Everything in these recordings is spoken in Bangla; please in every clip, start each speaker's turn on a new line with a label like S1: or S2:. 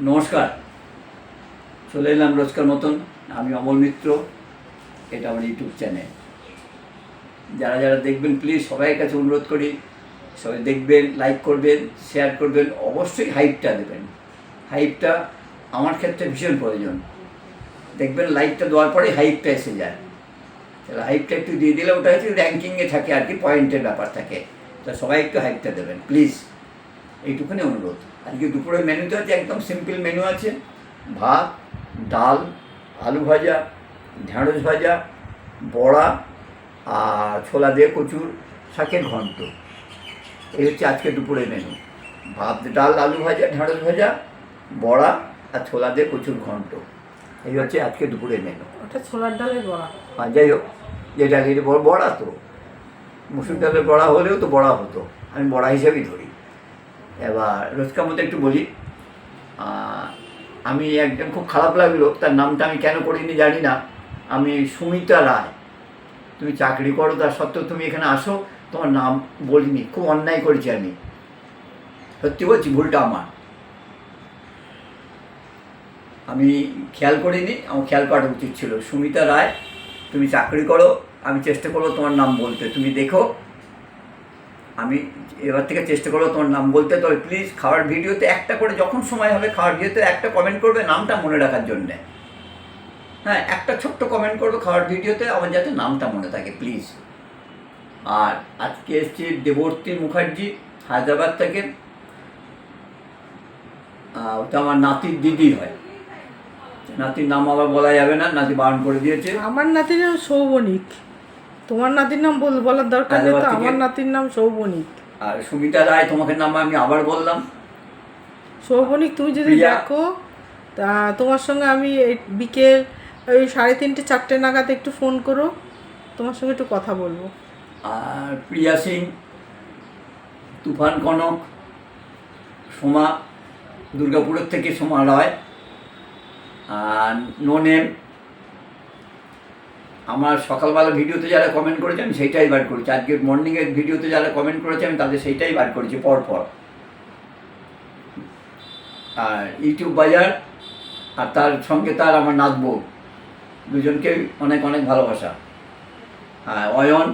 S1: নমস্কার। চলে এলাম রোজকার মতন। আমি অমল মিত্র, এটা আমার ইউটিউব চ্যানেল। যারা যারা দেখবেন প্লিজ সবাই কাছে অনুরোধ করি, সবাই দেখবেন লাইক করবেন শেয়ার করবেন, অবশ্যই হাইপটা দেবেন। হাইপটা আমার ক্ষেত্রে ভীষণ প্রয়োজন। দেখবেন লাইকটা দেওয়ার পরে হাইপটা এসে যায়। তাহলে হাইপটা একটু দিয়ে দিলে ওটা হচ্ছে র্যাঙ্কিংয়ে থাকে আর কি পয়েন্টের ব্যাপার থাকে। তা সবাই একটু হাইপটা দেবেন। প্লিজ এইটুকুনি অনুরোধ। আজকে দুপুরের মেনুতে হচ্ছে একদম সিম্পল মেনু আছে। ভাত ডাল আলু ভাজা ঢ্যাঁড়স ভাজা বড়া আর ছোলা দিয়ে কচুর শাকের ঘন্ট। এই হচ্ছে আজকে দুপুরের মেনু ভাত ডাল আলু ভাজা ঢ্যাঁড়স ভাজা বড়া আর ছোলা দিয়ে কচুর ঘন্ট। এই হচ্ছে আজকে দুপুরের মেনু
S2: ওটা ছোলার ডালের বড়া।
S1: আর যাই হোক যেটা বড়া তো। মুসুর ডালের বড়া হলেও তো বড়া হতো। আমি বড়া হিসেবেই ধরি। এবার রোজকার মতো একটু বলি আমি একজন খুব খারাপ লাগল, তার নামটা আমি কেন করিনি জানি না। আমি সুমিতা রায়। তুমি চাকরি করো, তার সত্ত্বেও তুমি এখানে আসো, তোমার নাম বলিনি, খুব অন্যায় করেছি আমি। সত্যি বলছি, ভুলটা আমার। আমি খেয়াল করিনি, আমার খেয়াল করা উচিত ছিল। সুমিতা রায়, তুমি চাকরি করো, আমি চেষ্টা করব তোমার নাম বলতে। তুমি দেখো আমি এবার থেকে চেষ্টা করব তোমার নাম বলতে। তবে প্লিজ খাওয়ার ভিডিওতে একটা করে যখন সময় হবে, খাওয়ার ভিডিওতে একটা কমেন্ট করবে নামটা মনে রাখার জন্যে। হ্যাঁ একটা ছোট্ট কমেন্ট করবে খাওয়ার ভিডিওতে আমার যাতে নামটা মনে থাকে প্লিজ আর আজকে এসছি দেবর্তী মুখার্জি, হায়দ্রাবাদ থেকে। ওটা আমার নাতির দিদি হয়। নাতির নাম আবার বলা যাবে না, নাতি বারণ করে দিয়েছে।
S2: আমার নাতির সৌবনিক তোমার নাতির নাম বল বলার দরকার নেই তো আমার নাতির নাম সৌবনিক
S1: আর সুমিতা রায় তোমাকে নাম আমি আবার বললাম।
S2: সৌবনিক তুমি যদি দেখো তা তোমার সঙ্গে আমি বিকেল ওই সাড়ে তিনটে চারটে নাগাদ একটু ফোন করো তোমার সঙ্গে একটু কথা বলব।
S1: আর প্রিয়া সিং তুফান কনক সোমা দুর্গাপুরের থেকে সোমা রয় আর নোনেম আমার সকালবেলা ভিডিওতে যারা কমেন্ট করেছে আমি সেইটাই বার করেছি। আজকে মর্নিংয়ের ভিডিওতে যারা কমেন্ট করেছে, আমি তাদের সেইটাই বার করেছি পর পর আর ইউটিউব বাজার, আর তার সঙ্গে তার আমার নাচবো দুজনকেই অনেক অনেক ভালোবাসা। আর অয়ন,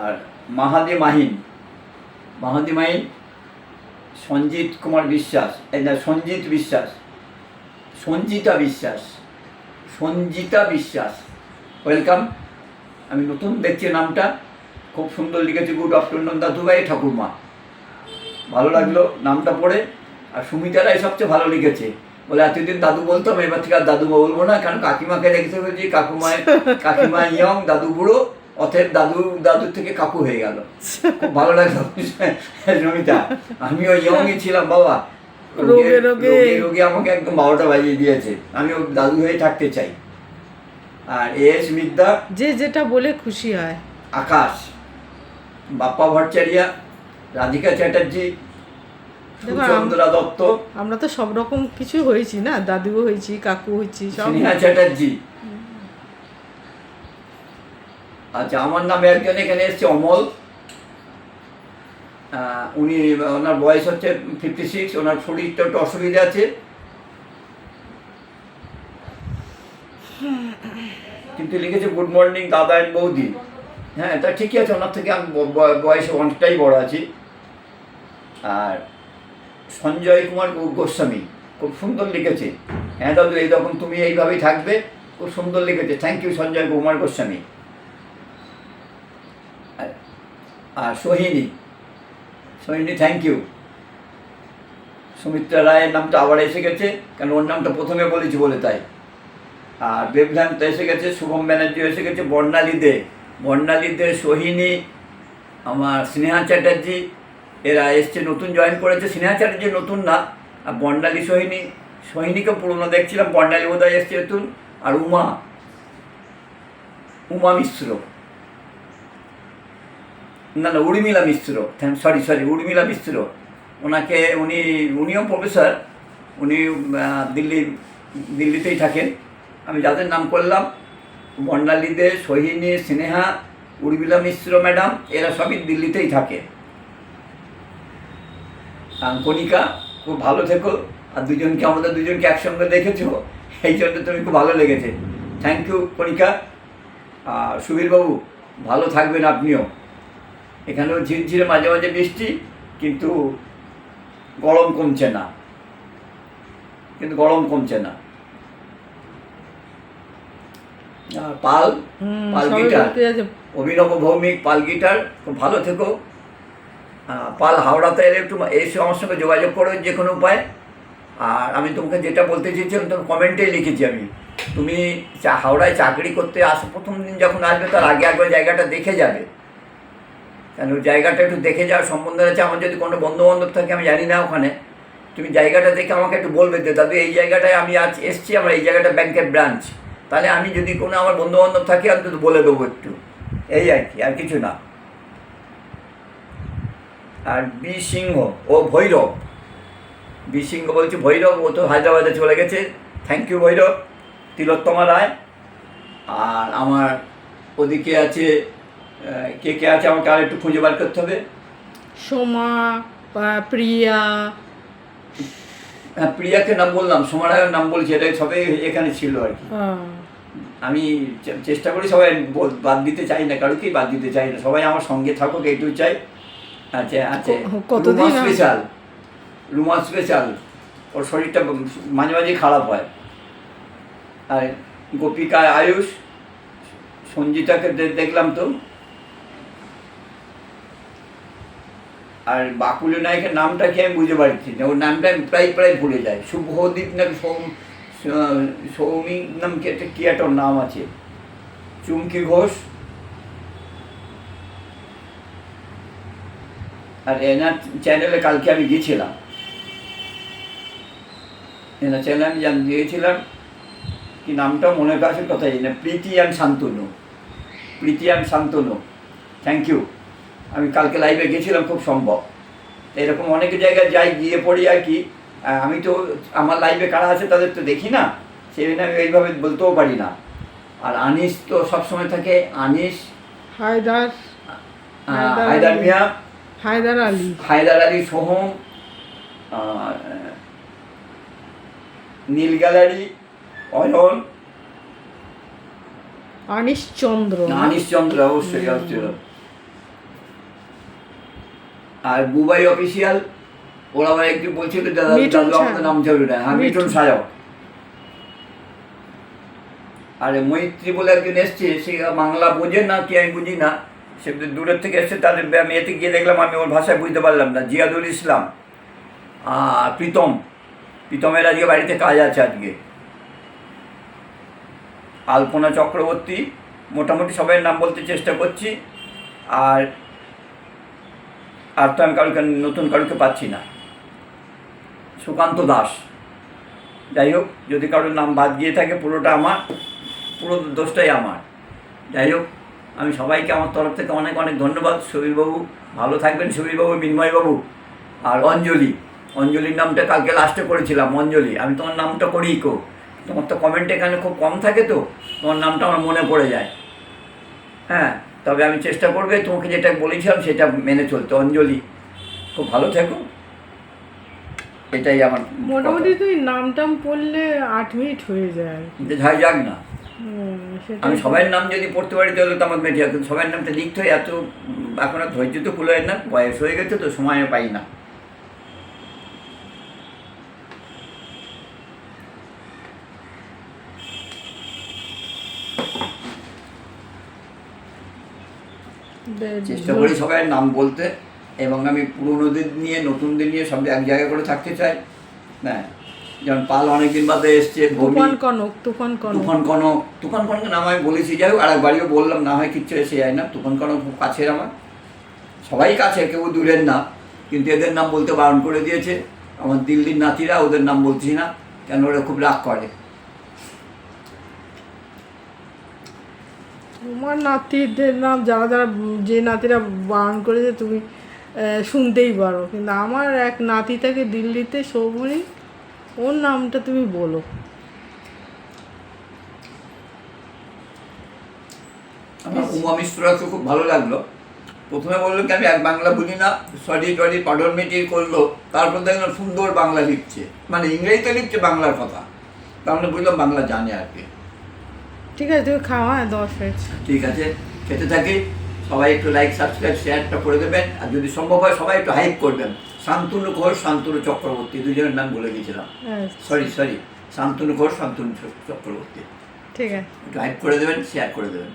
S1: আর মাহাদি মাহিন। মাহাদি মাহিন, সঞ্জিত কুমার বিশ্বাস সঞ্জিত বিশ্বাস, সঞ্জিতা বিশ্বাস। সঞ্জিতা বিশ্বাস। ওয়েলকাম আমি নতুন দেখছি নামটা। খুব সুন্দর লিখেছে গুড আফটারনুন দাদুভাই ঠাকুরমা। ভালো লাগল নামটা পড়ে। আর সুমিতারাই সবচেয়ে ভালো লিখেছে। বলে এতদিন দাদু বলতাম, এবার থেকে আর দাদু বলব না, কারণ কাকিমাকে রেখেছে বলছি কাকুমায় কাকিমা ইয়ং, দাদু বুড়ো, অতএব দাদু, দাদুর থেকে কাকু হয়ে গেল। খুব ভালো লাগল। সুমিতা, আমিও ইয়ংই ছিলাম, বাবা।
S2: রোগে রোগে।
S1: রোগে। আমাকে একদম বারোটা বাজিয়ে দিয়েছে। আমি ও দাদু হয়ে থাকতে চাই। আর এস মিদ্যা
S2: যে যেটা বলে খুশি হয়।
S1: আকাশ বাপ্পা ভট্টাচারিয়া রাধিকা চ্যাটার্জি সুচন্দ্রা দত্ত
S2: আমরা তো সব রকম কিছু হয়েছি না? দাদুও হয়েছি কাকু হয়েছি সব
S1: স্নেহা চ্যাটার্জি। আচ্ছা আমার নামে একজন এখানে এসছে অমল। উনি, ওনার বয়স হচ্ছে ফিফটি সিক্স ওনার শরীরটা একটু অসুবিধা আছে। কিন্তু লিখেছে গুড মর্নিং দাদা অ্যান্ড বৌদি। হ্যাঁ তা ঠিকই আছে, ওনার থেকে আমি বয়সে অনেকটাই বড় আছি। আর সঞ্জয় কুমার গোস্বামী, খুব সুন্দর লিখেছে। হ্যাঁ দাদু এইরকম তুমি এইভাবেই থাকবে, খুব সুন্দর লিখেছে। Thank you Sanjay Kumar Goswami. R Sohini Sohini thank you Sumitra রায়ের নামটা আবার এসে গেছে কারণ ওর নামটা প্রথমে বলেছি বলে তাই। আর বেবধান তো এসে গেছে, শুভম ব্যানার্জি এসে গেছে, বর্ণালী দে। বর্ণালী দে, সোহিনী, আমার স্নেহা চ্যাটার্জি, এরা এসছে, নতুন জয়েন করেছে। স্নেহা চ্যাটার্জি নতুন না, আর বর্ণালী সোহিনী, সোহিনীকে পুরনো দেখছিলাম, বর্ণালী বোধহয় এসছে নতুন। আর উমা উমা মিশ্র। না না, উর্মিলা মিশ্র। Sorry sorry, Urmila Mishra. ওনাকে উনি, উনিও প্রফেসর, উনি দিল্লি, দিল্লিতেই থাকেন। আমি যাদের নাম করলাম বর্ণালী দে সোহিনী, স্নেহা, উর্মিলা মিশ্র ম্যাডাম, এরা সবই দিল্লিতেই থাকে। কণিকা খুব ভালো থেকো, আর দুজনকে, আমাদের দুজনকে একসঙ্গে দেখেছ, এই জন্য তুমি খুব ভালো লেগেছে। থ্যাংক ইউ, কণিকা। আর সুবীরবাবু, ভালো থাকবেন আপনিও। এখানেও ঝিরঝিরে মাঝে মাঝে বৃষ্টি কিন্তু গরম কমছে না। কিন্তু গরম কমছে না। পাল পাল গিটার। অভিনব ভৌমিক পাল গিটার খুব ভালো থেকো। পাল হাওড়াতে এলে একটু এসে আমার সঙ্গে যোগাযোগ করো যে কোনো উপায়। আর আমি তোমাকে যেটা বলতে চেয়েছিলাম তোমার কমেন্টেই লিখেছি আমি। তুমি হাওড়ায় চাকরি করতে আসো প্রথম দিন যখন আসবে তার আগে একবার জায়গাটা দেখে যাবে। কেন? জায়গাটা একটু দেখে যাওয়ার সম্বন্ধে আছে। আমার যদি কোনো বন্ধু বান্ধব থাকে, আমি জানি না ওখানে। তুমি জায়গাটা দেখে আমাকে একটু বলবে যে, দাদু, এই জায়গাটায় আমি আজ এসছি, আমার এই জায়গাটা ব্যাংকের ব্রাঞ্চ। তাহলে আমি যদি কোনো আমার বন্ধু বান্ধব থাকে অন্তত বলে দেবো একটু। এই আর কি, আর কিছু না। আর বি সিংহ ও ভৈরব। বি সিংহ বলছি ভৈরব, ও তো হায়দ্রাবাদে চলে গেছে। Thank you Bhairav. তিলোত্তমা রায়। আর আমার ওদিকে আছে কে কে আছে আমাকে আর একটু খুঁজে বার করতে হবে?
S2: সোমা প্রিয়া।
S1: হ্যাঁ প্রিয়াকে নাম বললাম সোমারায়ের নাম বলছি এটা সবাই এখানে ছিল আর কি। আমি চেষ্টা করি সবাই বাদ দিতে চাই না কারও কি বাদ দিতে চাই না। সবাই আমার সঙ্গে থাকুক এইটুকু চাই। আচ্ছা আছে
S2: ক- কতদিন
S1: স্পেশাল রুমা স্পেশাল ওর শরীরটা মাঝে মাঝে খারাপ হয়। আর গোপিকা আয়ুষ সঞ্জিতাকে দেখলাম তো। আর বাকুলি নায়কের নামটা কি আমি বুঝতে পারছি না। ওর নামটা আমি প্রায় প্রায় ভুলে যাই। শুভদীপ না সৌম সৌমিক নাম কি একটা কি একটা নাম আছে? চুমকি ঘোষ। আর এনার চ্যানেলে কালকে আমি গিয়েছিলাম। এনার চ্যানেলে আমি গিয়েছিলাম। কি নামটা মনে কাছে কথা জানি না। Preeti and Shantanu. Preeti and Shantanu. Thank you আমি কালকে লাইভে গেছিলাম খুব সম্ভব। এরকম অনেক জায়গায় যাই গিয়ে পড়ি আর কি। আমি তো আমার লাইভে কারা আছে তাদের তো দেখি না। সেই জন্য আমি এইভাবে বলতেও পারি না। আর আনিস তো সবসময় থাকে। আনিস?
S2: হায়দার। হায়দার
S1: মিয়া।
S2: হায়দার আলী।
S1: হায়দার আলী সোহম। নীল গ্যালারি অয়ন।
S2: আনিস চন্দ্র। না?
S1: আনিস চন্দ্র অবশ্যই অবশ্যই। আর বুবাই অফিসিয়াল ওরা আবার একটু বলছিল দাদা দাদু। নাম জরুরি না। হ্যাঁ মিঠুন। সায়ক আর মৈত্রী বলে একজন এসছে সে বাংলা বোঝে না কি আমি বুঝি না। সে দূরের থেকে এসছে তাদের আমি এতে গিয়ে দেখলাম আমি ওর ভাষায় বুঝতে পারলাম না। জিয়াদুল ইসলাম। আর প্রীতম। প্রীতমের আজকে বাড়িতে কাজ আছে আজকে। আলপনা চক্রবর্তী মোটামুটি সবাই নাম বলতে চেষ্টা করছি। আর আর তো আমি কারোকে, নতুন কারোকে পাচ্ছি না। সুকান্ত দাস। যাই হোক, যদি কারোর নাম বাদ গিয়ে থাকে, পুরোটা আমার, পুরো দোষটাই আমার। যাই হোক, আমি সবাইকে আমার তরফ থেকে অনেক অনেক ধন্যবাদ। সুবীরবাবু, ভালো থাকবেন। সুবীরবাবু মিন্ময়বাবু আর অঞ্জলি। অঞ্জলির নামটা কালকে লাস্টে করেছিলাম, অঞ্জলি। আমি তোমার নামটা করিই কো। তোমার তো কমেন্ট এখানে খুব কম থাকে তো, তোমার নামটা আমার মনে পড়ে যায়। হ্যাঁ তবে আমি চেষ্টা করবে তোমাকে যেটা বলেছিলাম সেটা মেনে চলতে। অঞ্জলি খুব ভালো থেকো। এটাই আমার
S2: মোটামুটি তুই নাম টাম পড়লে আট মিনিট হয়ে যায়।
S1: যাই যাক না। আমি সবাই নাম যদি পড়তে পারি তাহলে তো আমার মেটে সবার নামটা লিখতে হয় এত এখন আর ধৈর্য তো খুলে না। বয়স হয়ে গেছে তো সময় পাই না। চেষ্টা করি সবাই নাম বলতে এবং আমি পুরনোদের নিয়ে নতুনদের নিয়ে সব এক জায়গায় করে থাকতে চাই। হ্যাঁ যেমন পাল অনেকদিন বাদে এসছে
S2: তুফান কনক তুফান কনক।
S1: তুফান কনক তুফান কনকের নাম আমি বলেছি যাই হোক আর একবারও বললাম না হয় কিচ্ছু এসে যায় না তুফান কনক খুব কাছের আমার। সবাই কাছে কেউ দূরের না কিন্তু এদের নাম বলতে বারণ করে দিয়েছে। আমার দিল্লির নাতিরা ওদের নাম বলছি না কেন ওরা খুব রাগ করে।
S2: তোমার নাতিদের নাম, যারা যারা যে নাতিরা বারণ করেছে তুমি শুনতেই পারো। কিন্তু আমার এক নাতি থাকে দিল্লিতে সৌমনি ওর নামটা তুমি বলো।
S1: আমার উমা মিশ্রকে খুব ভালো লাগল। প্রথমে বলল কি, আমি এক বাংলা বুঝি না, সরি, টরি পাডর মিটি করল। তারপর দেখলাম সুন্দর বাংলা লিখছে। মানে ইংরেজিতে লিখছে বাংলার কথা। মানে বুঝলাম বাংলা জানে আর কি।
S2: ঠিক আছে তুমি খাওয়া হ্যাঁ দশ হয়েছে
S1: ঠিক আছে খেতে থাকি। সবাই একটু লাইক সাবস্ক্রাইব শেয়ারটা করে দেবেন। আর যদি সম্ভব হয় সবাই একটু হাইপ করবেন। শান্তনু ঘোষ শান্তনু চক্রবর্তী দুজনের নাম বলে
S2: হ্যাঁ।
S1: Sorry sorry Shantanu Ghosh Shantanu Chakraborty.
S2: ঠিক আছে।
S1: একটু হাইপ করে দেবেন শেয়ার করে দেবেন।